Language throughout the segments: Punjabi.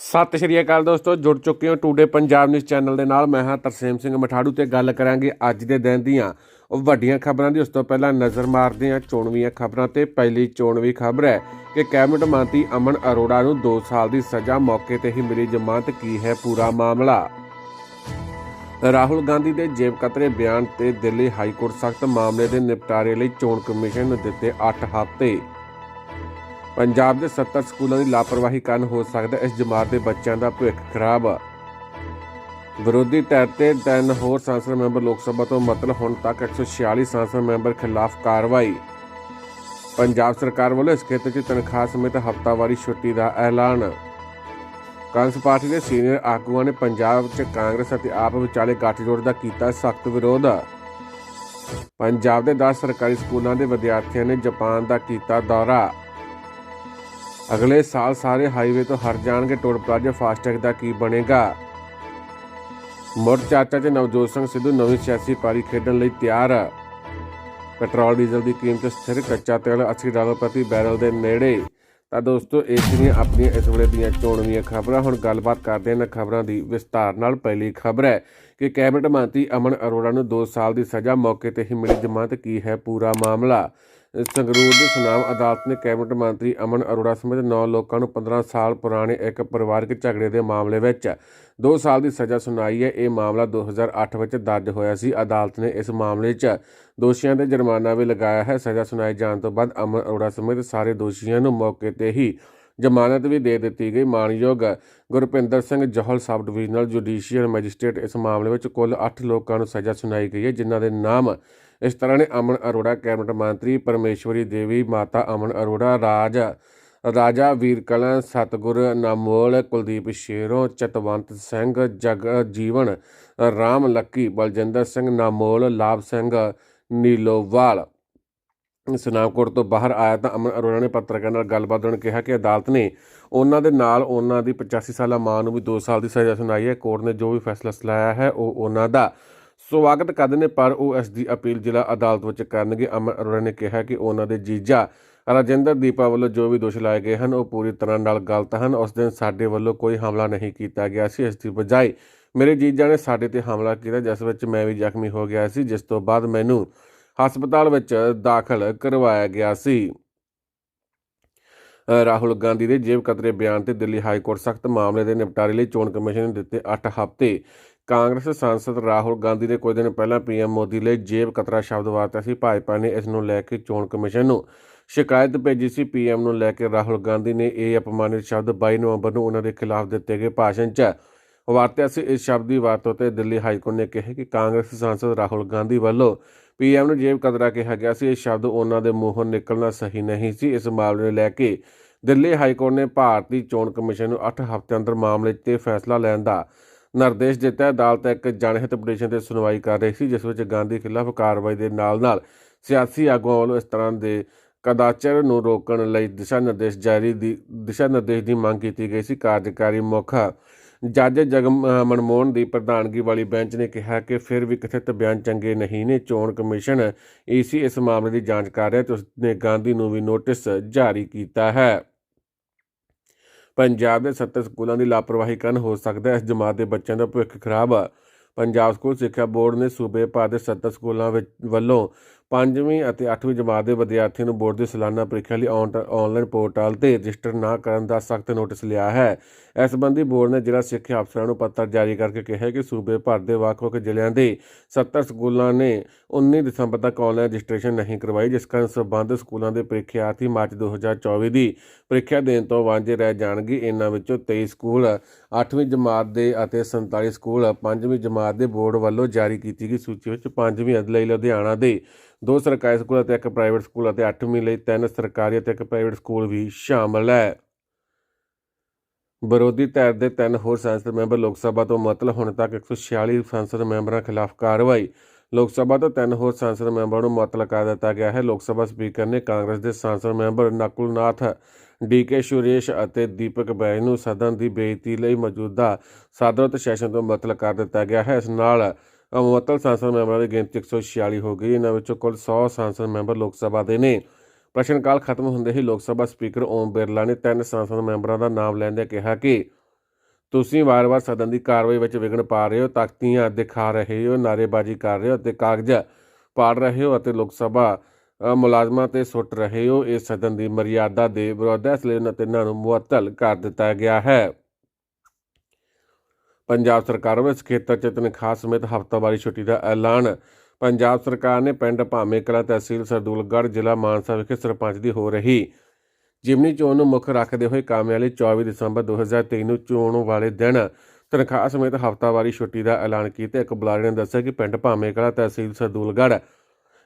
ਸਤਿ ਸ਼੍ਰੀ ਅਕਾਲ ਦੋਸਤੋ, ਜੁੜ ਚੁੱਕੇ ਹੋ ਟੂਡੇ ਪੰਜਾਬ ਨਿਊਜ਼ ਚੈਨਲ ਦੇ ਨਾਲ। ਮੈਂ ਹਾਂ ਤਰਸੇਮ ਸਿੰਘ ਮਠਾੜੂ ਤੇ ਗੱਲ ਕਰਾਂਗੇ ਅੱਜ ਦੇ ਦਿਨ ਦੀਆਂ ਵੱਡੀਆਂ ਖਬਰਾਂ ਦੀ। ਉਸ ਤੋਂ ਪਹਿਲਾਂ ਨਜ਼ਰ ਮਾਰਦੇ ਹਾਂ ਚੋਣਵੀਆਂ ਖਬਰਾਂ ਤੇ। ਪਹਿਲੀ ਚੋਣਵੀ ਖਬਰ ਹੈ ਕਿ ਕੈਬਨਿਟ ਮੰਤਰੀ ਅਮਨ ਅਰੋੜਾ ਨੂੰ 2 ਸਾਲ ਦੀ ਸਜ਼ਾ ਮੌਕੇ ਤੇ ਹੀ ਮਿਲੀ ਜ਼ਮਾਨਤ। ਕੀ ਹੈ ਪੂਰਾ ਮਾਮਲਾ? ਰਾਹੁਲ ਗਾਂਧੀ ਦੇ ਜੇਬ ਕਤਰੇ ਬਿਆਨ ਤੇ ਦਿੱਲੀ ਹਾਈ ਕੋਰਟ ਸਖਤ ਮਾਮਲੇ ਦੇ ਨਿਪਟਾਰੇ ਲਈ ਚੋਣ ਕਮਿਸ਼ਨ ਨੂੰ ਦਿੱਤੇ 8 ਹਫ਼ਤੇ। ਪੰਜਾਬ ਦੇ 70 ਸਕੂਲਾਂ ਦੀ ਲਾਪਰਵਾਹੀ ਕਾਰਨ ਹੋ ਸਕਦਾ ਇਸ ਜਮਾਤ ਦੇ ਬੱਚਿਆਂ ਦਾ ਭਵਿੱਖ ਖਰਾਬ। ਵਿਰੋਧੀ ਧਿਰ ਤੇ ਤਿੰਨ ਹੋਰ ਸੰਸਦ ਮੈਂਬਰ ਲੋਕ ਸਭਾ ਤੋਂ ਮਤਲਬ ਹੁਣ ਤੱਕ 146 ਸੰਸਦ ਮੈਂਬਰ ਖਿਲਾਫ ਕਾਰਵਾਈ। ਪੰਜਾਬ ਸਰਕਾਰ ਵੱਲੋਂ ਇਸ ਖੇਤਰ 'ਚ ਤਨਖਾਹ ਸਮੇਤ ਹਫ਼ਤਾਵਾਰੀ ਛੁੱਟੀ ਦਾ ਐਲਾਨ। ਕਾਂਗਰਸ ਪਾਰਟੀ ਦੇ ਸੀਨੀਅਰ ਆਗੂਆਂ ਨੇ ਪੰਜਾਬ 'ਚ ਕਾਂਗਰਸ ਅਤੇ ਆਪ ਵਿਚਾਲੇ ਗੱਠਜੋੜ ਦਾ ਕੀਤਾ ਸਖਤ ਵਿਰੋਧ। ਪੰਜਾਬ ਦੇ 10 ਸਰਕਾਰੀ ਸਕੂਲਾਂ ਦੇ ਵਿਦਿਆਰਥੀਆਂ ਨੇ ਜਾਪਾਨ ਦਾ ਕੀਤਾ ਦੌਰਾ। ਅਗਲੇ ਸਾਲ ਸਾਰੇ ਹਾਈਵੇ ਤੋਂ ਹਟ ਜਾਣਗੇ ਟੋਲ ਪਲਾਜ਼ਾ ਫਾਸਟੈਗ ਦਾ ਕੀ ਬਣੇਗਾ? ਮੁੜ ਚਾਚਾ ਚ ਨਵਜੋਤ ਸਿੰਘ ਸਿੱਧੂ ਨਵੀਂ ਸਿਆਸੀ ਪਾਰੀ ਖੇਡਣ ਲਈ ਤਿਆਰ। ਪੈਟਰੋਲ, ਡੀਜ਼ਲ ਦੀ ਕੀਮਤ ਸਥਿਰ, ਕੱਚਾ ਤੇਲ 80 ਡਾਲਰ ਪ੍ਰਤੀ ਬੈਰਲ ਦੇ ਨੇੜੇ। ਤਾਂ ਦੋਸਤੋ ਇਹ ਸੀਗੀਆਂ ਆਪਣੀਆਂ, ਇਸ ਵੇਲੇ ਦੀਆਂ ਚੋਣਵੀਆਂ ਖਬਰਾਂ, ਹੁਣ ਗੱਲਬਾਤ ਕਰਦੇ ਹਾਂ ਇਹਨਾਂ ਖਬਰਾਂ ਦੀ ਵਿਸਤਾਰ ਨਾਲ। ਪਹਿਲੀ ਖਬਰ ਹੈ ਕਿ ਕੈਬਨਿਟ ਮੰਤਰੀ ਅਮਨ ਅਰੋੜਾ ਨੂੰ 2 ਸਾਲ ਦੀ ਸਜ਼ਾ ਮੌਕੇ ਤੇ ਹੀ ਮਿਲੀ। ਜ਼ਮਾਨਤ ਕੀ ਹੈ? ਪੂਰਾ ਮਾਮਲਾ। ਸੰਗਰੂਰ ਦੀ ਸੁਨਾਮ ਅਦਾਲਤ ਨੇ ਕੈਬਨਿਟ ਮੰਤਰੀ ਅਮਨ ਅਰੋੜਾ ਸਮੇਤ 9 ਲੋਕਾਂ ਨੂੰ 15 ਸਾਲ ਪੁਰਾਣੇ ਇੱਕ ਪਰਿਵਾਰਕ ਝਗੜੇ ਦੇ ਮਾਮਲੇ ਵਿੱਚ 2 ਸਾਲ ਦੀ ਸਜ਼ਾ ਸੁਣਾਈ ਹੈ। ਇਹ ਮਾਮਲਾ 2008 ਵਿੱਚ ਦਰਜ ਹੋਇਆ ਸੀ। ਅਦਾਲਤ ਨੇ ਇਸ ਮਾਮਲੇ 'ਚ ਦੋਸ਼ੀਆਂ ਤੇ ਜੁਰਮਾਨਾ ਵੀ ਲਗਾਇਆ ਹੈ। ਸਜ਼ਾ ਸੁਣਾਏ ਜਾਣ ਤੋਂ ਬਾਅਦ ਅਮਨ ਅਰੋੜਾ ਸਮੇਤ ਸਾਰੇ ਦੋਸ਼ੀਆਂ ਨੂੰ ਮੌਕੇ ਤੇ ਹੀ ਜ਼ਮਾਨਤ ਵੀ ਦੇ ਦਿੱਤੀ ਗਈ। ਮਾਨਯੋਗ Gurpinder Singh Johal sub divisional judicial magistrate ਇਸ ਮਾਮਲੇ ਵਿੱਚ ਕੁੱਲ 8 ਲੋਕਾਂ ਨੂੰ ਸਜ਼ਾ ਸੁਣਾਈ ਗਈ ਹੈ, ਜਿਨ੍ਹਾਂ ਦੇ ਨਾਮ ਇਸ ਤਰ੍ਹਾਂ ਨੇ ਅਮਨ ਅਰੋੜਾ, ਕੈਬਨਿਟ ਮੰਤਰੀ ਪਰਮੇਸ਼ਵਰੀ ਦੇਵੀ, ਮਾਤਾ ਅਮਨ ਅਰੋੜਾ, ਰਾਜ, ਰਾਜਾ ਵੀਰ ਕਲਾਂ ਸਤਗੁਰ ਨਾਮੋਲ, ਕੁਲਦੀਪ ਸ਼ੇਰੋਂ, ਚਤਵੰਤ ਸਿੰਘ, ਜਗ ਜੀਵਨ, ਰਾਮ ਲੱਕੀ, ਬਲਜਿੰਦਰ ਸਿੰਘ ਨਾਮੋਲ, ਲਾਭ ਸਿੰਘ ਨੀਲੋਵਾਲ। ਸਨਾਮਕੋਟ ਤੋਂ ਬਾਹਰ ਆਇਆ ਤਾਂ ਅਮਨ ਅਰੋੜਾ ਨੇ ਪੱਤਰਕਾਰਾਂ ਨਾਲ ਗੱਲਬਾਤ ਦੌਰਾਨ ਕਿਹਾ ਕਿ ਅਦਾਲਤ ਨੇ ਉਹਨਾਂ ਦੇ ਨਾਲ ਉਹਨਾਂ ਦੀ 85 ਸਾਲਾ ਮਾਂ ਨੂੰ ਵੀ 2 ਸਾਲ ਦੀ ਸਜ਼ਾ ਸੁਣਾਈ ਹੈ। ਕੋਰਟ ਨੇ ਜੋ ਵੀ ਫੈਸਲਾ ਸੁਣਾਇਆ ਹੈ, ਉਹ ਉਹਨਾਂ ਦਾ ਸਵਾਗਤ ਕਰਦੇ ਨੇ ਪਰ ਉਹ ਇਸ ਦੀ ਅਪੀਲ ਜ਼ਿਲ੍ਹਾ ਅਦਾਲਤ ਵਿੱਚ ਕਰਨਗੇ। ਅਮਰ ਅਰੋੜਾ ਨੇ ਕਿਹਾ ਕਿ ਉਹਨਾਂ ਦੇ ਜੀਜਾ ਰਾਜਿੰਦਰ ਦੀਪਾ ਵੱਲੋਂ ਜੋ ਵੀ ਦੋਸ਼ ਲਾਏ ਗਏ ਹਨ, ਉਹ ਪੂਰੀ ਤਰ੍ਹਾਂ ਨਾਲ ਗਲਤ ਹਨ। ਉਸ ਦਿਨ ਸਾਡੇ ਵੱਲੋਂ ਕੋਈ ਹਮਲਾ ਨਹੀਂ ਕੀਤਾ ਗਿਆ ਸੀ। ਇਸ ਦੀ ਬਜਾਏ ਮੇਰੇ ਜੀਜਾ ਨੇ ਸਾਡੇ ਤੇ ਹਮਲਾ ਕੀਤਾ, ਜਿਸ ਵਿੱਚ ਮੈਂ ਵੀ ਜ਼ਖਮੀ ਹੋ ਗਿਆ ਸੀ, ਜਿਸ ਤੋਂ ਬਾਅਦ ਮੈਨੂੰ ਹਸਪਤਾਲ ਵਿੱਚ ਦਾਖਲ ਕਰਵਾਇਆ ਗਿਆ ਸੀ। ਰਾਹੁਲ ਗਾਂਧੀ ਦੇ ਜੇਬ ਕਤਰੇ ਬਿਆਨ ਤੇ ਦਿੱਲੀ ਹਾਈ ਕੋਰਟ ਸਖਤ ਮਾਮਲੇ ਦੇ ਨਿਪਟਾਰੇ ਲਈ ਚੋਣ ਕਮਿਸ਼ਨ ਨੇ ਦਿੱਤੇ 8 ਹਫ਼ਤੇ ਕਾਂਗਰਸ ਸਾਂਸਦ ਰਾਹੁਲ ਗਾਂਧੀ ਨੇ ਕੁਝ ਦਿਨ ਪਹਿਲਾਂ ਪੀਐਮ ਮੋਦੀ ਲਈ ਜੇਬ ਕਤਰਾ ਸ਼ਬਦ ਵਰਤਿਆ ਸੀ। ਭਾਜਪਾ ਨੇ ਇਸ ਨੂੰ ਲੈ ਕੇ ਚੋਣ ਕਮਿਸ਼ਨ ਨੂੰ ਸ਼ਿਕਾਇਤ ਭੇਜੀ ਸੀ। ਪੀਐਮ ਨੂੰ ਲੈ ਕੇ ਰਾਹੁਲ ਗਾਂਧੀ ਨੇ ਇਹ ਅਪਮਾਨਿਤ ਸ਼ਬਦ 22 ਨਵੰਬਰ ਨੂੰ ਉਹਨਾਂ ਦੇ ਖਿਲਾਫ ਦਿੱਤੇ ਗਏ ਭਾਸ਼ਣ 'ਚ ਵਰਤਿਆ ਸੀ। ਇਸ ਸ਼ਬਦ ਦੀ ਵਰਤੋਂ ਤੇ ਦਿੱਲੀ ਹਾਈ ਕੋਰਟ ਨੇ ਕਿਹਾ ਕਿ ਕਾਂਗਰਸ ਸਾਂਸਦ ਰਾਹੁਲ ਗਾਂਧੀ ਵੱਲੋਂ ਪੀਐਮ ਨੂੰ ਜੇਬ ਕਤਰਾ ਕਿਹਾ ਗਿਆ ਸੀ। ਇਹ ਸ਼ਬਦ ਉਹਨਾਂ ਦੇ ਮੂੰਹੋਂ ਨਿਕਲਣਾ ਸਹੀ ਨਹੀਂ ਸੀ। ਇਸ ਮਾਮਲੇ ਨੂੰ ਲੈ ਕੇ ਦਿੱਲੀ ਹਾਈ ਕੋਰਟ ਨੇ ਭਾਰਤੀ ਚੋਣ ਕਮਿਸ਼ਨ ਨੂੰ 8 ਹਫ਼ਤੇ ਅੰਦਰ ਮਾਮਲੇ 'ਤੇ ਫੈਸਲਾ ਲੈਣ ਦਾ ਨਿਰਦੇਸ਼ ਦਿੱਤਾ ਅਦਾਲਤ ਇੱਕ ਜਨਹਿਤ ਪਟੀਸ਼ਨ ਤੇ ਸੁਣਵਾਈ ਕਰ ਰਹੀ ਸੀ, ਜਿਸ ਵਿੱਚ ਗਾਂਧੀ ਖਿਲਾਫ ਕਾਰਵਾਈ ਦੇ ਨਾਲ-ਨਾਲ ਸਿਆਸੀ ਆਗੂਆਂ ਵੱਲੋਂ ਇਸ ਤਰ੍ਹਾਂ ਦੇ ਕਦਾਚਰ ਨੂੰ ਰੋਕਣ ਲਈ ਦਿਸ਼ਾ ਨਿਰਦੇਸ਼ ਜਾਰੀ ਦੀ ਦਿਸ਼ਾ ਨਿਰਦੇਸ਼ ਦੀ ਮੰਗ ਕੀਤੀ ਗਈ ਸੀ। ਕਾਰਜਕਾਰੀ ਮੁੱਖ ਜੱਜ ਜਗਮ ਮਨਮੋਹਨ ਦੀ ਪ੍ਰਧਾਨਗੀ ਵਾਲੀ ਬੈਂਚ ਨੇ ਕਿਹਾ ਕਿ ਫਿਰ ਵੀ ਕਥਿਤ ਬਿਆਨ ਚੰਗੇ ਨਹੀਂ ਨੇ। ਚੋਣ ਕਮਿਸ਼ਨ ਈਸੀ ਇਸ ਮਾਮਲੇ ਦੀ ਜਾਂਚ ਕਰ ਰਿਹਾ ਤੇ ਉਸਨੇ ਗਾਂਧੀ ਨੂੰ ਵੀ ਨੋਟਿਸ ਜਾਰੀ ਕੀਤਾ ਹੈ। ਪੰਜਾਬ ਦੇ 70 ਸਕੂਲਾਂ ਦੀ ਲਾਪਰਵਾਹੀ ਕਾਰਨ ਹੋ ਸਕਦਾ ਹੈ। ਇਸ ਜਮਾਤ ਦੇ ਬੱਚਿਆਂ ਦਾ ਭਵਿੱਖ ਖਰਾਬ ਆ। ਪੰਜਾਬ ਸਕੂਲ ਸਿੱਖਿਆ ਬੋਰਡ ਨੇ ਸੂਬੇ ਭਰ ਦੇ 70 ਸਕੂਲਾਂ ਵਿੱਚ ਵੱਲੋਂ ਪੰਜਵੀਂ ਅਤੇ ਅੱਠਵੀਂ ਜਮਾਤ ਦੇ ਵਿਦਿਆਰਥੀਆਂ ਨੂੰ ਬੋਰਡ ਦੀ ਸਾਲਾਨਾ ਪ੍ਰੀਖਿਆ ਲਈ ਔਨ- ਆਨਲਾਈਨ ਪੋਰਟਲ ਤੇ ਰਜਿਸਟਰ ਨਾ ਕਰਨ ਦਾ ਸਖਤ ਨੋਟਿਸ ਲਿਆ ਹੈ। ਇਸ ਸੰਬੰਧੀ ਬੋਰਡ ਨੇ ਜ਼ਿਲ੍ਹਾ ਸਿੱਖਿਆ ਅਫਸਰਾਂ ਨੂੰ ਪੱਤਰ ਜਾਰੀ ਕਰਕੇ ਕਿਹਾ ਹੈ ਕਿ ਸੂਬੇ ਭਰ ਦੇ ਵੱਖ-ਵੱਖ ਜ਼ਿਲ੍ਹਿਆਂ ਦੇ 70 ਸਕੂਲਾਂ ਨੇ 19 ਦਸੰਬਰ ਤੱਕ ਆਨਲਾਈਨ ਰਜਿਸਟ੍ਰੇਸ਼ਨ ਨਹੀਂ ਕਰਵਾਈ, ਜਿਸ ਕਾਰਨ ਸੰਬੰਧਿਤ ਸਕੂਲਾਂ ਦੇ ਪ੍ਰੀਖਿਆਰਥੀ ਮਾਰਚ 2024 ਦੀ ਪ੍ਰੀਖਿਆ ਦੇਣ ਤੋਂ ਵਾਂਝੇ ਰਹਿ ਜਾਣਗੇ। ਇਹਨਾਂ ਵਿੱਚੋਂ 23 ਸਕੂਲ 8ਵੀਂ ਜਮਾਤ ਦੇ ਅਤੇ 47 ਸਕੂਲ 5ਵੀਂ ਜਮਾਤ ਦੇ ਬੋਰਡ ਵੱਲੋਂ ਜਾਰੀ ਕੀਤੀ ਗਈ ਸੂਚੀ ਵਿੱਚ 5ਵੀਂ ਅਦਲਈ ਲੁਧਿਆਣਾ ਦੇ ਦੋ ਸਰਕਾਰੀ ਸਕੂਲ ਅਤੇ ਇੱਕ ਪ੍ਰਾਈਵੇਟ ਸਕੂਲ ਅਤੇ 8ਵੀਂ ਲਈ ਤਿੰਨ ਸਰਕਾਰੀ ਅਤੇ ਇੱਕ ਪ੍ਰਾਈਵੇਟ ਸਕੂਲ ਵੀ ਸ਼ਾਮਲ ਹੈ। ਵਿਰੋਧੀ ਧਿਰ ਦੇ ਤਿੰਨ ਹੋਰ ਸੰਸਦ ਮੈਂਬਰ ਲੋਕ ਸਭਾ ਤੋਂ ਮਤਲਬ ਹੁਣ ਤੱਕ 146 ਸੰਸਦ ਮੈਂਬਰਾਂ ਖਿਲਾਫ ਕਾਰਵਾਈ। ਲੋਕ ਸਭਾ ਤੋਂ ਤਿੰਨ ਹੋਰ ਸੰਸਦ ਮੈਂਬਰਾਂ ਨੂੰ ਮੁਅੱਤਲ ਕਰ ਦਿੱਤਾ ਗਿਆ ਹੈ। ਲੋਕ ਸਭਾ ਸਪੀਕਰ ਨੇ ਕਾਂਗਰਸ ਦੇ ਸੰਸਦ ਮੈਂਬਰ ਨਕੁਲਨਾਥ ਡੀਕੇ ਸੁਰੇਸ਼ ਅਤੇ ਦੀਪਕ ਬੈਜ ਨੂੰ ਸਦਨ ਦੀ ਬੇਇੱਜ਼ਤੀ ਲਈ ਮੌਜੂਦਾ ਸਦਰਤ ਸੈਸ਼ਨ ਤੋਂ ਮੁਅੱਤਲ ਕਰ ਦਿੱਤਾ ਗਿਆ ਹੈ। ਇਸ ਨਾਲ ਮੁਅੱਤਲ ਸੰਸਦ ਮੈਂਬਰਾਂ ਦੀ ਗਿਣਤੀ 146 ਹੋ ਗਈ। ਇਹਨਾਂ ਵਿੱਚੋਂ ਕੁੱਲ 100 ਸੰਸਦ ਮੈਂਬਰ ਲੋਕ ਸਭਾ ਦੇ ਨੇ। ਪ੍ਰਸ਼ਨ ਕਾਲ ਖਤਮ ਹੁੰਦੇ ਹੀ ਲੋਕ ਸਭਾ ਸਪੀਕਰ ਓਮ ਬਿਰਲਾ ਨੇ ਤਿੰਨ ਸੰਸਦ ਮੈਂਬਰਾਂ ਦਾ ਨਾਮ ਲੈਂਦਿਆਂ ਕਿਹਾ ਕਿ ਤੁਸੀਂ ਵਾਰ-ਵਾਰ ਸਦਨ ਦੀ ਕਾਰਵਾਈ ਵਿੱਚ ਵਿਘਨ ਪਾ ਰਹੇ ਹੋ, ਤਾਕਤੀਆਂ ਦਿਖਾ ਰਹੇ ਹੋ, ਨਾਅਰੇਬਾਜ਼ੀ ਕਰ ਰਹੇ ਹੋ ਅਤੇ ਕਾਗਜ਼ ਪਾੜ ਰਹੇ ਹੋ ਅਤੇ ਲੋਕ ਸਭਾ ਮੁਲਾਜ਼ਮਾਂ ਤੇ ਸੁੱਟ ਰਹੇ ਹੋ। ਇਹ ਸਦਨ ਦੀ ਮਰਿਆਦਾ ਦੇ ਵਿਰੋਧ ਹੈ ਇਸ ਲਈ ਉਹਨਾਂ ਤਿੰਨਾਂ ਨੂੰ ਮੁਅੱਤਲ ਕਰ ਦਿੱਤਾ ਗਿਆ ਹੈ। ਪੰਜਾਬ ਸਰਕਾਰ ਵੱਲੋਂ ਇਸ ਖੇਤਰ 'ਚ ਤਨਖਾਹ ਸਮੇਤ ਹਫ਼ਤਾਵਾਰੀ ਛੁੱਟੀ ਦਾ ਐਲਾਨ। ਪੰਜਾਬ ਸਰਕਾਰ ਨੇ ਪਿੰਡ ਭਾਵੇਂ ਕਲਾ ਤਹਿਸੀਲ ਸਰਦੂਲਗੜ੍ਹ, ਜ਼ਿਲ੍ਹਾ ਮਾਨਸਾ ਵਿਖੇ ਸਰਪੰਚ ਦੀ ਹੋ ਰਹੀ ਜਿਮਨੀ ਚੋਣ ਨੂੰ ਮੁੱਖ ਰੱਖਦੇ ਹੋਏ ਕਾਮਿਆਂ ਲਈ 24 ਦਸੰਬਰ 2023 ਨੂੰ ਚੋਣ ਵਾਲੇ ਦਿਨ ਤਨਖਾਹ ਸਮੇਤ ਹਫ਼ਤਾਵਾਰੀ ਛੁੱਟੀ ਦਾ ਐਲਾਨ ਕੀਤਾ। ਇੱਕ ਬੁਲਾਰੇ ਨੇ ਦੱਸਿਆ ਕਿ ਪਿੰਡ ਭਾਵੇਂ ਕਲਾ ਤਹਿਸੀਲ ਸਰਦੂਲਗੜ੍ਹ,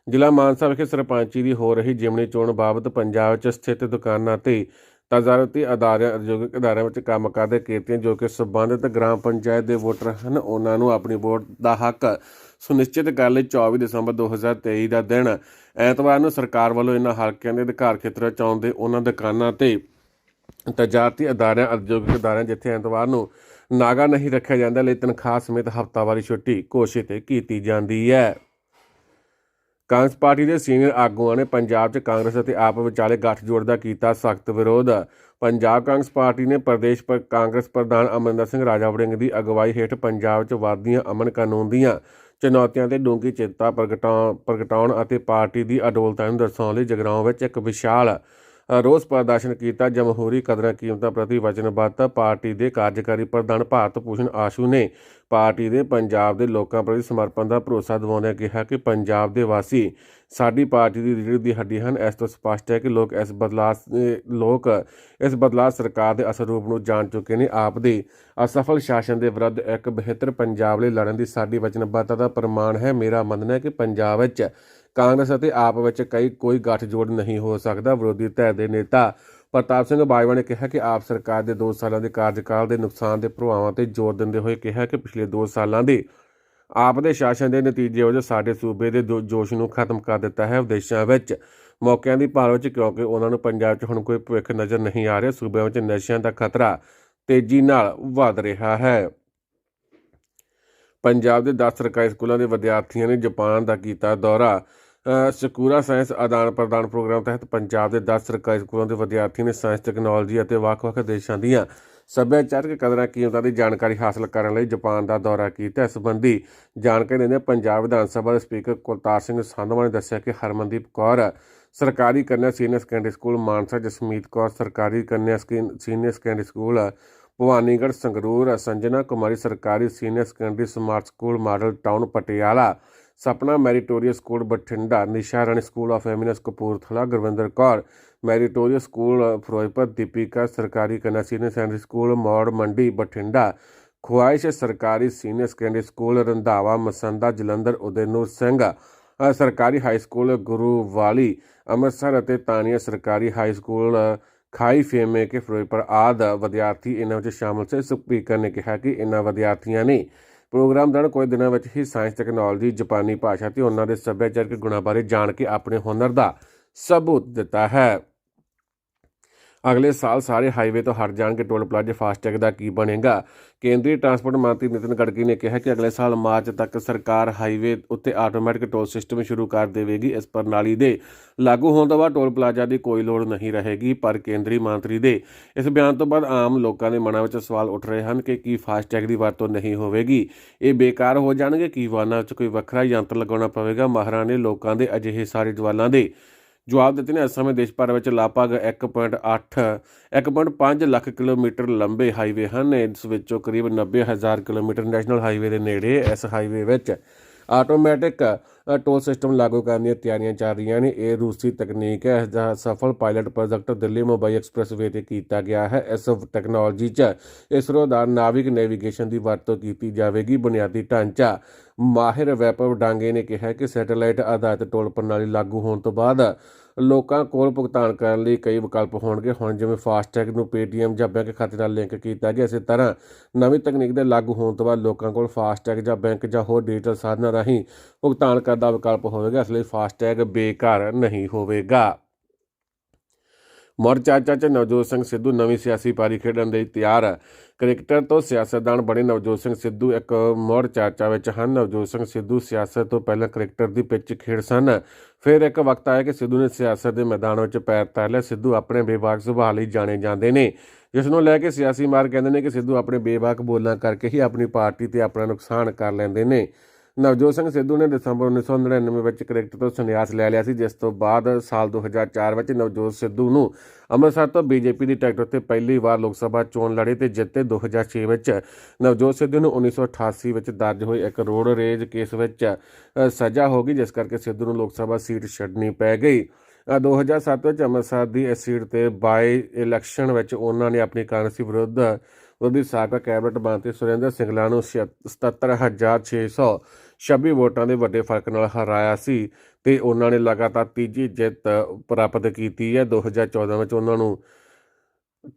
ਜ਼ਿਲ੍ਹਾ ਮਾਨਸਾ ਵਿਖੇ ਸਰਪੰਚੀ ਦੀ ਹੋ ਰਹੀ ਜਿਮਨੀ ਚੋਣ ਬਾਬਤ ਪੰਜਾਬ 'ਚ ਸਥਿਤ ਦੁਕਾਨਾਂ ਤੇ ਤਜ਼ਾਰਤੀ ਅਦਾਰਿਆਂ ਉਦਯੋਗਿਕ ਅਦਾਰਿਆਂ ਵਿੱਚ ਕੰਮ ਕਰਦੇ ਕਿਰਤੀਆਂ ਜੋ ਕਿ ਸੰਬੰਧਿਤ ਗ੍ਰਾਮ ਪੰਚਾਇਤ ਦੇ ਵੋਟਰ ਹਨ, ਉਹਨਾਂ ਨੂੰ ਆਪਣੀ ਵੋਟ ਦਾ ਹੱਕ ਸੁਨਿਸ਼ਚਿਤ ਕਰਨ ਲਈ 24 ਦਸੰਬਰ 2023 ਦਾ ਦਿਨ। ਐਤਵਾਰ ਨੂੰ ਸਰਕਾਰ ਵੱਲੋਂ ਇਹਨਾਂ ਹਲਕਿਆਂ ਦੇ ਅਧਿਕਾਰ ਖੇਤਰ 'ਚ ਆਉਂਦੇ ਉਹਨਾਂ ਦੁਕਾਨਾਂ ਤੇ ਤਜਾਰਤੀ ਅਦਾਰਿਆਂ, ਉਦਯੋਗਿਕ ਅਦਾਰਿਆਂ ਜਿੱਥੇ ਐਤਵਾਰ ਨੂੰ ਨਾਗਾ ਨਹੀਂ ਰੱਖਿਆ ਜਾਂਦਾ, ਲਈ ਤਨਖਾਹ ਸਮੇਤ ਹਫ਼ਤਾਵਾਰੀ ਛੁੱਟੀ ਘੋਸ਼ਿਤ ਕੀਤੀ ਜਾਂਦੀ ਹੈ। ਕਾਂਗਰਸ ਪਾਰਟੀ ਦੇ ਸੀਨੀਅਰ ਆਗੂਆਂ ਨੇ ਪੰਜਾਬ 'ਚ ਕਾਂਗਰਸ ਅਤੇ ਆਪ ਵਿਚਾਲੇ ਗੱਠਜੋੜ ਦਾ ਕੀਤਾ ਸਖਤ ਵਿਰੋਧ। ਪੰਜਾਬ ਕਾਂਗਰਸ ਪਾਰਟੀ ਨੇ ਪ੍ਰਦੇਸ਼ ਪਰ ਕਾਂਗਰਸ ਪ੍ਰਧਾਨ ਅਮਰਿੰਦਰ ਸਿੰਘ ਰਾਜਾ ਵੜਿੰਗ ਦੀ ਅਗਵਾਈ ਹੇਠ ਪੰਜਾਬ 'ਚ ਵਧਦੀਆਂ ਅਮਨ ਕਾਨੂੰਨ ਦੀਆਂ ਚੁਣੌਤੀਆਂ ਤੇ ਡੂੰਘੀ ਚਿੰਤਾ ਪ੍ਰਗਟਾਉਣ ਪ੍ਰਗਟਾਉਣ ਅਤੇ ਪਾਰਟੀ ਦੀ ਅਡੋਲਤਾ ਨੂੰ ਦਰਸਾਉਣ ਲਈ ਜਗਰਾਉਂ ਵਿੱਚ ਇੱਕ ਵਿਸ਼ਾਲ ਰੋਸ ਪ੍ਰਦਰਸ਼ਨ ਕੀਤਾ। ਜਮਹੂਰੀ ਕਦਰਾਂ ਕੀਮਤਾਂ ਪ੍ਰਤੀ ਵਚਨਬੱਧਤਾ ਪਾਰਟੀ ਦੇ ਕਾਰਜਕਾਰੀ ਪ੍ਰਧਾਨ ਭਾਰਤ ਭੂਸ਼ਣ ਆਸ਼ੂ ਨੇ ਪਾਰਟੀ ਦੇ ਪੰਜਾਬ ਦੇ ਲੋਕਾਂ ਪ੍ਰਤੀ ਸਮਰਪਣ ਦਾ ਭਰੋਸਾ ਦਿਵਾਉਂਦਿਆਂ ਕਿਹਾ ਕਿ ਪੰਜਾਬ ਦੇ ਵਾਸੀ ਸਾਡੀ ਪਾਰਟੀ ਦੀ ਰੀੜ੍ਹ ਦੀ ਹੱਡੀ ਹਨ। ਇਸ ਤੋਂ ਸਪਸ਼ਟ ਹੈ ਕਿ ਲੋਕ ਇਸ ਬਦਲਾਅ ਲੋਕ ਇਸ ਬਦਲਾਅ ਸਰਕਾਰ ਦੇ ਅਸਲ ਰੂਪ ਨੂੰ ਜਾਣ ਚੁੱਕੇ ਨੇ। ਆਪ ਦੇ ਅਸਫਲ ਸ਼ਾਸਨ ਦੇ ਵਿਰੁੱਧ ਇੱਕ ਬਿਹਤਰ ਪੰਜਾਬ ਲਈ ਲੜਨ ਦੀ ਸਾਡੀ ਵਚਨਬੱਧਤਾ ਦਾ ਪ੍ਰਮਾਣ ਹੈ। ਮੇਰਾ ਮੰਨਣਾ ਹੈ ਕਿ ਪੰਜਾਬ ਵਿੱਚ ਕਾਂਗਰਸ ਅਤੇ ਆਪ ਵਿੱਚ ਕਈ ਕੋਈ ਗੱਠਜੋੜ ਨਹੀਂ ਹੋ ਸਕਦਾ। ਵਿਰੋਧੀ ਧਿਰ ਦੇ ਨੇਤਾ ਪ੍ਰਤਾਪ ਸਿੰਘ ਬਾਜਵਾ ਨੇ ਕਿਹਾ ਕਿ ਆਪ ਸਰਕਾਰ ਦੇ 2 ਸਾਲਾਂ ਦੇ ਕਾਰਜਕਾਲ ਦੇ ਨੁਕਸਾਨ ਦੇ ਪ੍ਰਭਾਵਾਂ ਤੇ ਜ਼ੋਰ ਦਿੰਦੇ ਹੋਏ ਕਿਹਾ ਕਿ ਪਿਛਲੇ 2 ਸਾਲਾਂ ਦੇ ਆਪ ਦੇ ਸ਼ਾਸਨ ਦੇ ਨਤੀਜੇ ਵਜੋਂ ਸਾਡੇ ਸੂਬੇ ਦੇ ਜੋ- ਜੋਸ਼ ਨੂੰ ਖਤਮ ਕਰ ਦਿੱਤਾ ਹੈ। ਵਿਦੇਸ਼ਾਂ ਵਿੱਚ ਮੌਕਿਆਂ ਦੀ ਭਾਲ ਵਿੱਚ ਕਿਉਂਕਿ ਉਹਨਾਂ ਨੂੰ ਪੰਜਾਬ 'ਚ ਹੁਣ ਕੋਈ ਭਵਿੱਖ ਨਜ਼ਰ ਨਹੀਂ ਆ ਰਿਹਾ, ਸੂਬਿਆਂ ਵਿੱਚ ਨਸ਼ਿਆਂ ਦਾ ਖਤਰਾ ਤੇਜ਼ੀ ਨਾਲ ਵਧ ਰਿਹਾ ਹੈ। ਪੰਜਾਬ ਦੇ 10 ਸਰਕਾਰੀ ਸਕੂਲਾਂ ਦੇ ਵਿਦਿਆਰਥੀਆਂ ਨੇ ਜਾਪਾਨ ਦਾ ਕੀਤਾ ਦੌਰਾ। ਅ, ਸਕੂਰਾ ਸਾਇੰਸ ਆਦਾਨ ਪ੍ਰਦਾਨ ਪ੍ਰੋਗਰਾਮ ਤਹਿਤ ਪੰਜਾਬ ਦੇ 10 ਸਰਕਾਰੀ ਸਕੂਲਾਂ ਦੇ ਵਿਦਿਆਰਥੀਆਂ ਨੇ ਸਾਇੰਸ ਟੈਕਨੋਲੋਜੀ ਅਤੇ ਵੱਖ-ਵੱਖ ਦੇਸ਼ਾਂ ਦੀਆਂ ਸੱਭਿਆਚਾਰਕ ਕਦਰਾਂ ਕੀਮਤਾਂ ਦੀ ਜਾਣਕਾਰੀ ਹਾਸਲ ਕਰਨ ਲਈ ਜਾਪਾਨ ਦਾ ਦੌਰਾ ਕੀਤਾ। ਇਸ ਸੰਬੰਧੀ ਜਾਣਕਾਰੀ ਦਿੰਦੇ ਪੰਜਾਬ ਵਿਧਾਨ ਸਭਾ ਦੇ ਸਪੀਕਰ ਕੁਲਤਾਰ ਸਿੰਘ ਸੰਧਵਾ ਨੇ ਦੱਸਿਆ ਕਿ ਹਰਮਨਦੀਪ ਕੌਰ ਸਰਕਾਰੀ ਕੰਨਿਆ senior secondary school Mansa Jasmeet Kaur ਸਰਕਾਰੀ ਕੰਨਿਆ ਸਕੀਨ- senior secondary school Bhawanigarh Sangrur Sanjana Kumari ਸਰਕਾਰੀ senior secondary smart school model town Patiala Sapna meritorious school Bathinda, Nisha Rani school of eminence Kapurthala, Gurvinder Kaur. Meritorious school Firozpur, Deepika ਸਰਕਾਰੀ ਕੰਨਿਆ senior secondary school, Maur Mandi, Bathinda. Khwaish ਸਰਕਾਰੀ senior secondary school, Randhawa, Masanda, Jalandhar, Udaynoor Singh. ਸਰਕਾਰੀ ਹਾਈ ਸਕੂਲ ਗੁਰੂ ਵਾਲੀ ਅੰਮ੍ਰਿਤਸਰ ਅਤੇ ਤਾਨੀਆ ਸਰਕਾਰੀ ਹਾਈ ਸਕੂਲ, ਖਾਈ ਫੇਮੇ ਕੇ ਫਿਰੋਜ਼ਪੁਰ ਆਦ ਵਿਦਿਆਰਥੀ ਇਹਨਾਂ ਵਿੱਚ ਸ਼ਾਮਲ ਸੇ। ਸਪੀਕਰ ਨੇ ਕਿਹਾ ਕਿ ਇਹਨਾਂ ਵਿਦਿਆਰਥੀਆਂ ਨੇ ਪ੍ਰੋਗਰਾਮ ਦੌਰਾਨ ਕੁਝ ਦਿਨਾਂ ਵਿੱਚ ਹੀ ਸਾਇੰਸ, ਟੈਕਨੋਲੋਜੀ, ਜਾਪਾਨੀ ਭਾਸ਼ਾ ਤੇ ਉਹਨਾਂ ਦੇ ਸੱਭਿਆਚਾਰਕ ਗੁਣਾਂ ਬਾਰੇ ਜਾਣ ਕੇ ਆਪਣੇ ਹੁਨਰ ਦਾ ਸਬੂਤ ਦਿੱਤਾ ਹੈ। ਅਗਲੇ ਸਾਲ ਸਾਰੇ ਹਾਈਵੇ ਤੋਂ ਹਟ ਜਾਣਗੇ, ਟੋਲ ਪਲਾਜ਼ੇ ਫਾਸਟੈਗ ਦਾ ਕੀ ਬਣੇਗਾ? ਕੇਂਦਰੀ ਟਰਾਂਸਪੋਰਟ ਮੰਤਰੀ ਨਿਤਿਨ ਗਡਕਰੀ ਨੇ ਕਿਹਾ ਕਿ ਅਗਲੇ ਸਾਲ ਮਾਰਚ ਤੱਕ ਸਰਕਾਰ ਹਾਈਵੇ ਉੱਤੇ ਆਟੋਮੈਟਿਕ ਟੋਲ ਸਿਸਟਮ ਸ਼ੁਰੂ ਕਰ ਦੇਵੇਗੀ। ਇਸ ਪ੍ਰਣਾਲੀ ਦੇ ਲਾਗੂ ਹੋਣ ਤੋਂ ਬਾਅਦ ਟੋਲ ਪਲਾਜ਼ਾ ਦੀ ਕੋਈ ਲੋੜ ਨਹੀਂ ਰਹੇਗੀ, ਪਰ ਕੇਂਦਰੀ ਮੰਤਰੀ ਦੇ ਇਸ ਬਿਆਨ ਤੋਂ ਬਾਅਦ ਆਮ ਲੋਕਾਂ ਦੇ ਮਨਾਂ ਵਿੱਚ ਸਵਾਲ ਉੱਠ ਰਹੇ ਹਨ ਕਿ ਕੀ ਫਾਸਟੈਗ ਦੀ ਵਰਤੋਂ ਨਹੀਂ ਹੋਵੇਗੀ। ਇਹ ਬੇਕਾਰ ਹੋ ਜਾਣਗੇ? ਕੀ ਵਾਹਨਾਂ ਵਿੱਚ ਕੋਈ ਵੱਖਰਾ ਯੰਤਰ ਲਗਾਉਣਾ ਪਵੇਗਾ? ਮਾਹਰਾਂ ਨੇ ਲੋਕਾਂ ਦੇ ਅਜਿਹੇ ਸਾਰੇ ਸਵਾਲਾਂ ਦੇ ਜਵਾਬ ਦਿੱਤੇ ਨੇ। ਇਸ ਸਮੇਂ ਦੇਸ਼ ਭਰ ਵਿੱਚ ਲਗਭਗ 1.8 1.5 ਲੱਖ ਕਿਲੋਮੀਟਰ ਲੰਬੇ ਹਾਈਵੇ ਹਨ। ਇਸ ਵਿੱਚੋਂ ਕਰੀਬ 90000 ਕਿਲੋਮੀਟਰ ਨੈਸ਼ਨਲ ਹਾਈਵੇ ਦੇ ਨੇੜੇ ਇਸ ਹਾਈਵੇ ਵਿੱਚ ਆਟੋਮੈਟਿਕ ਟੋਲ ਸਿਸਟਮ ਲਾਗੂ ਕਰਨ ਦੀਆਂ ਤਿਆਰੀਆਂ ਚੱਲ ਰਹੀਆਂ ਨੇ। ਇਹ ਰੂਸੀ ਤਕਨੀਕ ਹੈ ਇਸ ਦਾ ਸਫਲ pilot project Delhi Mumbai expressway ਤੇ ਕੀਤਾ ਗਿਆ ਹੈ। ਇਸ ਟੈਕਨੋਲੋਜੀ 'ਚ ਇਸਰੋ ਦਾ ਨਾਵਿਕ ਨੈਵੀਗੇਸ਼ਨ ਦੀ ਵਰਤੋਂ ਕੀਤੀ ਜਾਵੇਗੀ। ਬੁਨਿਆਦੀ ਢਾਂਚਾ ਮਾਹਿਰ ਵੈਪਵ ਡਾਂਗੇ ਨੇ ਕਿਹਾ ਕਿ ਸੈਟੇਲਾਈਟ ਆਧਾਰਿਤ ਟੋਲ ਪ੍ਰਣਾਲੀ ਲਾਗੂ ਹੋਣ ਤੋਂ ਬਾਅਦ ਲੋਕਾਂ ਕੋਲ ਭੁਗਤਾਨ ਕਰਨ ਲਈ ਕਈ ਵਿਕਲਪ ਹੋਣਗੇ। ਹੁਣ ਜਿਵੇਂ ਫਾਸਟੈਗ ਨੂੰ ਪੇਟੀਐਮ ਜਾਂ ਬੈਂਕ ਖਾਤੇ ਨਾਲ ਲਿੰਕ ਕੀਤਾ ਗਿਆ, ਇਸੇ ਤਰ੍ਹਾਂ ਨਵੀਂ ਤਕਨੀਕ ਦੇ ਲਾਗੂ ਹੋਣ ਤੋਂ ਬਾਅਦ ਲੋਕਾਂ ਕੋਲ ਫਾਸਟੈਗ ਜਾਂ ਬੈਂਕ ਜਾਂ ਹੋਰ ਡਿਜੀਟਲ ਸਾਧਨਾਂ ਰਾਹੀਂ ਭੁਗਤਾਨ ਕਰਨ ਦਾ ਵਿਕਲਪ ਹੋਵੇਗਾ, ਇਸ ਲਈ ਫਾਸਟੈਗ ਬੇਕਾਰ ਨਹੀਂ ਹੋਵੇਗਾ। ਮੋਰ ਚਾਚਾ ਨਵਜੋਤ ਸਿੰਘ ਸਿੱਧੂ ਨਵੀਂ ਸਿਆਸੀ ਪਾਰੀ ਖੇਡਣ ਲਈ ਤਿਆਰ। ਹੈ ਕ੍ਰਿਕਟਰ ਤੋਂ ਸਿਆਸਤਦਾਨ ਬਣੇ ਨਵਜੋਤ ਸਿੰਘ ਸਿੱਧੂ ਇੱਕ ਮੋਰ ਚਾਚਾ ਵਿੱਚ ਹਨ। ਨਵਜੋਤ ਸਿੰਘ ਸਿੱਧੂ ਸਿਆਸਤ ਤੋਂ ਪਹਿਲਾਂ ਕ੍ਰਿਕਟਰ ਦੀ ਪਿੱਚ ਖੇਡ ਸਨ। ਫਿਰ ਇੱਕ ਵਕਤ ਆਇਆ ਕਿ ਸਿੱਧੂ ਨੇ ਸਿਆਸਤ ਦੇ ਮੈਦਾਨ ਵਿੱਚ ਪੈਰ ਧਰ ਲਿਆ। ਸਿੱਧੂ ਆਪਣੇ ਬੇਬਾਕ ਸੁਭਾਅ ਲਈ ਜਾਣੇ ਜਾਂਦੇ ਨੇ, ਜਿਸ ਨੂੰ ਲੈ ਕੇ ਸਿਆਸੀ ਮਾਰ ਕਹਿੰਦੇ ਨੇ ਕਿ ਸਿੱਧੂ ਆਪਣੇ ਬੇਬਾਕ ਬੋਲਾਂ ਕਰਕੇ ਹੀ ਆਪਣੀ ਪਾਰਟੀ ਤੇ ਆਪਣਾ ਨੁਕਸਾਨ ਕਰ ਲੈਂਦੇ ਨੇ। ਨਵਜੋਤ ਸਿੰਘ ਸਿੱਧੂ ਨੇ ਦਸੰਬਰ 1999 ਵਿੱਚ ਕ੍ਰਿਕਟ ਤੋਂ ਸੰਨਿਆਸ ਲੈ ਲਿਆ ਸੀ ਜਿਸ ਤੋਂ ਬਾਅਦ ਸਾਲ 2004 ਵਿੱਚ ਨਵਜੋਤ ਸਿੱਧੂ ਨੂੰ ਅੰਮ੍ਰਿਤਸਰ ਤੋਂ ਬੀਜੇਪੀ ਦੀ ਟਿਕਟ ਉੱਤੇ ਪਹਿਲੀ ਵਾਰ ਲੋਕ ਸਭਾ ਚੋਣ ਲੜੇ ਤੇ ਜਿੱਤੇ 2006 ਵਿੱਚ। ਨਵਜੋਤ ਸਿੱਧੂ ਨੂੰ 1988 ਵਿੱਚ ਦਰਜ ਹੋਏ ਇੱਕ ਰੋਡ ਰੇਜ ਕੇਸ ਵਿੱਚ ਸਜ਼ਾ ਹੋ ਗਈ ਜਿਸ ਕਰਕੇ ਸਿੱਧੂ ਨੂੰ ਲੋਕ ਸਭਾ ਸੀਟ ਛੱਡਣੀ ਪੈ ਗਈ। ਅ, 2007 ਵਿੱਚ ਅੰਮ੍ਰਿਤਸਰ ਦੀ ਇਸ ਸੀਟ ਤੇ ਬਾਈ ਇਲੈਕਸ਼ਨ ਵਿੱਚ ਉਹਨਾਂ ਨੇ ਆਪਣੀ ਕਾਂਗਰਸੀ ਵਿਰੁੱਧ ਵਿਰੋਧੀ ਸਾਬਕਾ ਕੈਬਨਿਟ ਮੰਤਰੀ ਸੁਰਿੰਦਰ ਸਿੰਗਲਾ ਨੂੰ 77626 ਵੋਟਾਂ ਦੇ ਵੱਡੇ ਫ਼ਰਕ ਨਾਲ ਹਰਾਇਆ ਸੀ ਤੇ ਉਹਨਾਂ ਨੇ ਲਗਾਤਾਰ ਤੀਜੀ ਜਿੱਤ ਪ੍ਰਾਪਤ ਕੀਤੀ ਹੈ। 2014 ਵਿੱਚ ਉਹਨਾਂ ਨੂੰ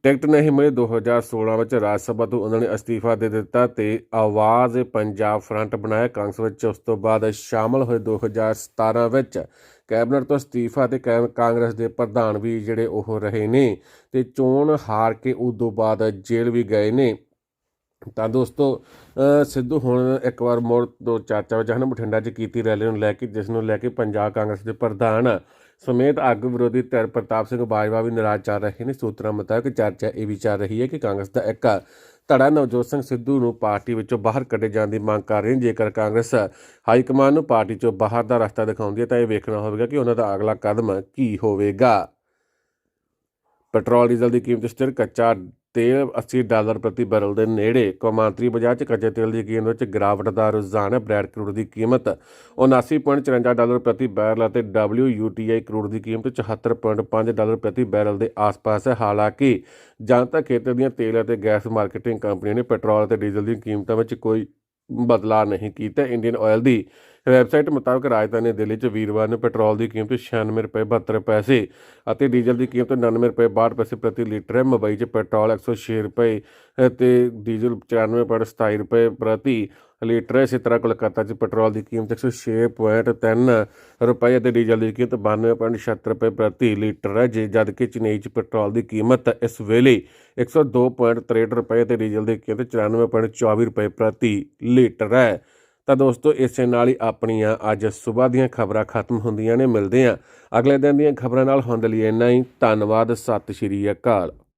ਟਿਕਟ ਨਹੀਂ ਮਿਲੀ। 2016 ਵਿੱਚ ਰਾਜ ਸਭਾ ਤੋਂ ਉਹਨਾਂ ਨੇ ਅਸਤੀਫਾ ਦੇ ਦਿੱਤਾ ਤੇ ਆਵਾਜ਼ ਪੰਜਾਬ ਫਰੰਟ ਬਣਾਇਆ। ਕਾਂਗਰਸ ਵਿੱਚ ਉਸ ਤੋਂ ਬਾਅਦ ਸ਼ਾਮਲ ਹੋਏ 2017 ਵਿੱਚ ਕੈਬਨਿਟ ਤੋਂ ਅਸਤੀਫਾ ਤੇ ਕੈ- ਕਾਂਗਰਸ ਦੇ ਪ੍ਰਧਾਨ ਵੀ ਜਿਹੜੇ ਉਹ ਰਹੇ ਨੇ ਤੇ ਚੋਣ ਹਾਰ ਕੇ ਉਦੋਂ ਬਾਅਦ ਜੇਲ੍ਹ ਵੀ ਗਏ ਨੇ। ਤਾਂ ਦੋਸਤੋ ਸਿੱਧੂ ਹੁਣ ਇੱਕ ਵਾਰ ਮੋੜ ਤੋਂ ਚਾਚਾ ਵਿੱਚ ਹਨ। ਬਠਿੰਡਾ 'ਚ ਕੀਤੀ ਰੈਲੀ ਨੂੰ ਲੈ ਕੇ, ਜਿਸ ਨੂੰ ਲੈ ਕੇ ਪੰਜਾਬ ਕਾਂਗਰਸ ਦੇ ਪ੍ਰਧਾਨ ਸਮੇਤ ਆਗੂ ਵਿਰੋਧੀ ਧਿਰ ਪ੍ਰਤਾਪ ਸਿੰਘ ਬਾਜਵਾ ਵੀ ਨਾਰਾਜ਼ ਚੱਲ ਰਹੇ ਨੇ। ਸੂਤਰਾਂ ਮੁਤਾਬਕ ਚਰਚਾ ਇਹ ਵੀ ਚੱਲ ਰਹੀ ਹੈ ਕਿ ਕਾਂਗਰਸ ਦਾ ਇੱਕ ਧੜਾ ਨਵਜੋਤ ਸਿੰਘ ਸਿੱਧੂ ਨੂੰ ਪਾਰਟੀ ਵਿੱਚੋਂ ਬਾਹਰ ਕੱਢੇ ਜਾਣ ਦੀ ਮੰਗ ਕਰ ਰਹੇ ਨੇ ਜੇਕਰ ਕਾਂਗਰਸ ਹਾਈ ਕਮਾਂਡ ਨੂੰ ਪਾਰਟੀ 'ਚੋਂ ਬਾਹਰ ਦਾ ਰਸਤਾ ਦਿਖਾਉਂਦੀ ਹੈ, ਤਾਂ ਇਹ ਵੇਖਣਾ ਹੋਵੇਗਾ ਕਿ ਉਹਨਾਂ ਦਾ ਅਗਲਾ ਕਦਮ ਕੀ ਹੋਵੇਗਾ। ਪੈਟਰੋਲ, ਡੀਜ਼ਲ ਦੀ ਕੀਮਤ ਸਥਿਰ ਕੱਚਾ ਤੇਲ 80 ਡਾਲਰ ਪ੍ਰਤੀ ਬੈਰਲ ਦੇ ਨੇੜੇ ਕੌਮਾਂਤਰੀ ਬਾਜ਼ਾਰ 'ਚ ਕੱਚੇ ਤੇਲ ਦੀ ਕੀਮਤ ਵਿੱਚ ਗਿਰਾਵਟ ਦਾ ਰੁਝਾਨ ਹੈ। ਬ੍ਰੈਡ ਕਰੂਡ ਦੀ ਕੀਮਤ 79.54 ਡਾਲਰ ਪ੍ਰਤੀ ਬੈਰਲ ਅਤੇ WTI ਕਰੂਡ ਦੀ ਕੀਮਤ 74.5 ਡਾਲਰ ਪ੍ਰਤੀ ਬੈਰਲ ਦੇ ਆਸ-ਪਾਸ ਹੈ। ਹਾਲਾਂਕਿ ਜਨਤਕ ਖੇਤਰ ਦੀਆਂ ਤੇਲ ਅਤੇ ਗੈਸ ਮਾਰਕੀਟਿੰਗ ਕੰਪਨੀਆਂ ਨੇ ਪੈਟਰੋਲ ਅਤੇ ਡੀਜ਼ਲ ਦੀਆਂ ਕੀਮਤਾਂ ਵਿੱਚ ਕੋਈ ਬਦਲਾਅ ਨਹੀਂ ਕੀਤਾ। ਇੰਡੀਅਨ ਆਇਲ ਦੀ ਵੈਬਸਾਈਟ ਮੁਤਾਬਕ ਰਾਜਧਾਨੀ ਦਿੱਲੀ 'ਚ ਵੀਰਵਾਰ ਨੂੰ ਪੈਟਰੋਲ ਦੀ ਕੀਮਤ 96 ਰੁਪਏ 72 ਪੈਸੇ ਅਤੇ ਡੀਜ਼ਲ ਦੀ ਕੀਮਤ 99 ਰੁਪਏ 62 ਪੈਸੇ ਪ੍ਰਤੀ ਲੀਟਰ ਹੈ। ਮੁੰਬਈ 'ਚ ਪੈਟਰੋਲ 106 ਰੁਪਏ ਅ, ਤੇ ਡੀਜ਼ਲ 94.27 ਰੁਪਏ ਪ੍ਰਤੀ ਲੀਟਰ ਹੈ। ਇਸੇ ਤਰ੍ਹਾਂ ਕੋਲਕਾਤਾ 'ਚ ਪੈਟਰੋਲ ਦੀ ਕੀਮਤ 106.3 ਰੁਪਏ ਅਤੇ ਡੀਜ਼ਲ ਦੀ ਕੀਮਤ 92.76 ਰੁਪਏ ਪ੍ਰਤੀ ਲੀਟਰ ਹੈ। ਜੇ ਜਦ ਕਿ ਚੇਨਈ 'ਚ ਪੈਟਰੋਲ ਦੀ ਕੀਮਤ ਇਸ ਵੇਲੇ 102.63 ਰੁਪਏ ਅਤੇ ਡੀਜ਼ਲ ਦੀ ਕੀਮਤ 94.24 ਰੁਪਏ ਪ੍ਰਤੀ ਲੀਟਰ ਹੈ। ਤਾਂ ਦੋਸਤੋ, ਇਸੇ ਨਾਲ ਹੀ ਆਪਣੀਆਂ ਅੱਜ ਸਵੇਰ ਦੀਆਂ ਖਬਰਾਂ ਖਤਮ ਹੁੰਦੀਆਂ ਨੇ। ਮਿਲਦੇ ਹਾਂ ਅਗਲੇ ਦਿਨ ਦੀਆਂ ਖਬਰਾਂ ਨਾਲ। ਹੁੰਦ ਲਈ ਇੰਨਾ ਹੀ। ਧੰਨਵਾਦ। ਸਤਿ ਸ਼੍ਰੀ ਅਕਾਲ।